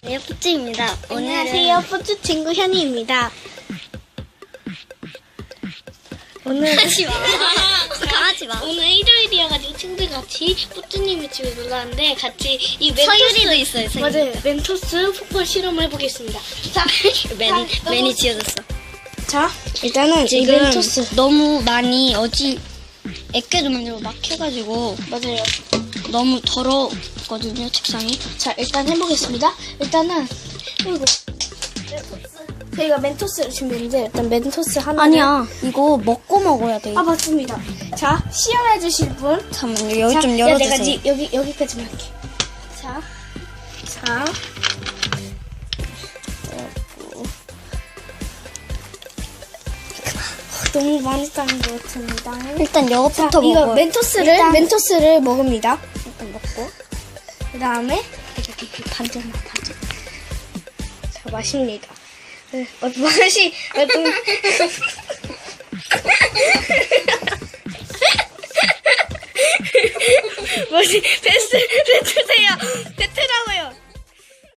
네, 푸찌입니다. 안녕하세요. 푸쭈 친구 현이입니다. 오늘 하지 마. 하지 마. 오늘 일요일이어가지고 친구들 같이 푸쭈님의 집에 놀러 왔는데 같이 이 멘토스 서유리도 있어요. 서유리. 맞아요. 멘토스 폭발 실험을 해보겠습니다. 자, 매니 자, 너무- 지어졌어. 자, 일단은 이 지금 멘토스 너무 많이 어지 애껴도 만들고 막 해가지고 맞아요. 너무 더 럽거든요 책상이. 자, 일단 해보겠습니다. 일단은 이거 저희가 멘토스를 준비했는데 일단 멘토스 하나 아니야 이거 먹고 먹어야 돼. 아 맞습니다. 자, 시연해 주실 분 잠깐만 여기 자, 좀 야, 내가 열어주세요. 니- 여기 여기까지만 할게. 자, 자. 그리고 너무 많이 따는 것 같습니다. 일단 자, 이것부터 이거 먹어. 멘토스를 일단- 멘토스를 먹습니다. 일단 먹고. 그 다음에 이렇게 반전 반전. 자. 네, 어, 맛이 어, 좀 맛이 패스 해주세요.